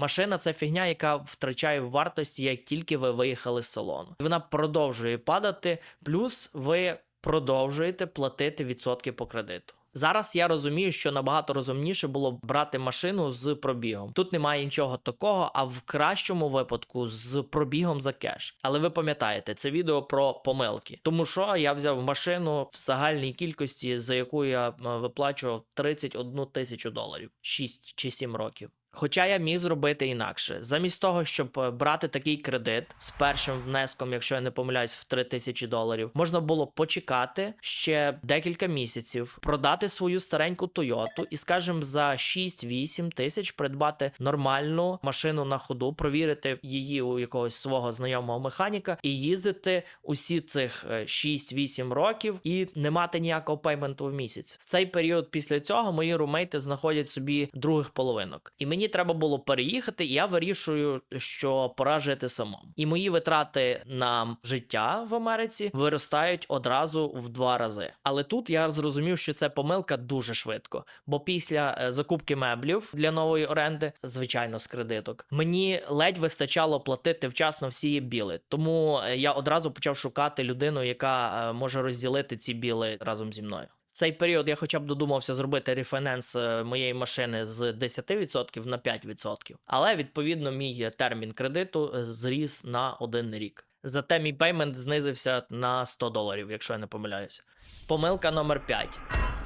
Машина це фігня, яка втрачає вартості, як тільки ви виїхали з салону. Вона продовжує падати, плюс ви продовжуєте платити відсотки по кредиту. Зараз я розумію, що набагато розумніше було б брати машину з пробігом. Тут немає нічого такого, а в кращому випадку з пробігом за кеш. Але ви пам'ятаєте, це відео про помилки. Тому що я взяв машину в загальній кількості, за яку я е, виплачував 31 тисячу доларів 6 чи 7 років. Хоча я міг зробити інакше, замість того, щоб е, брати такий кредит з першим внеском, якщо я не помиляюсь, в 3 тисячі доларів, можна було почекати ще декілька місяців, продати свою стареньку Тойоту і, скажімо, за 6-8 тисяч придбати нормальну машину на ходу, провірити її у якогось свого знайомого механіка і їздити усі цих е, 6-8 років і не мати ніякого пейменту в місяць. В цей період після цього мої румейти знаходять собі других половинок. І мені треба було переїхати, і я вирішую, що пора жити самому. І мої витрати на життя в Америці виростають одразу в два рази. Але тут я зрозумів, що це помилка дуже швидко. Бо після е, закупки меблів для нової оренди, звичайно, з кредиток, мені ледь вистачало платити вчасно всі біли. Тому е, я одразу почав шукати людину, яка е, може розділити ці біли разом зі мною. Цей період я хоча б додумався зробити рефінанс е, моєї машини з 10% на 5%. Але відповідно мій термін кредиту е, зріс на один рік. Зате мій пеймент знизився на 100 доларів, якщо я не помиляюся. Помилка номер 5.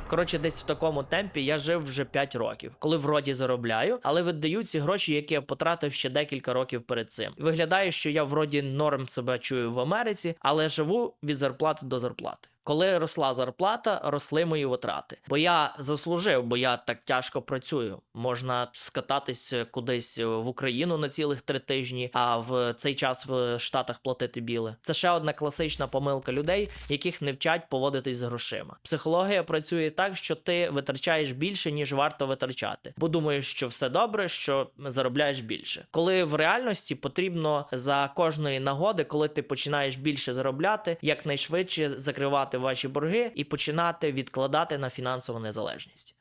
Коротше, десь в такому темпі я жив вже 5 років, коли вроді заробляю, але видаю ці гроші, які я потратив ще декілька років перед цим. Виглядає, що я вроді норм себе чую в Америці, але живу від зарплати до зарплати. Коли росла зарплата, росли мої витрати. Бо я заслужив, бо я так тяжко працюю. Можна скататись кудись в Україну на цілих три тижні, а в цей час в Штатах платити біле. Це ще одна класична помилка людей, яких не вчать поводитись з грошима. Психологія працює так, що ти витрачаєш більше, ніж варто витрачати, бо думаєш, що все добре, що заробляєш більше. Коли в реальності потрібно за кожної нагоди, коли ти починаєш більше заробляти, якнайшвидше закривати ваші борги і починати відкладати на фінансову незалежність.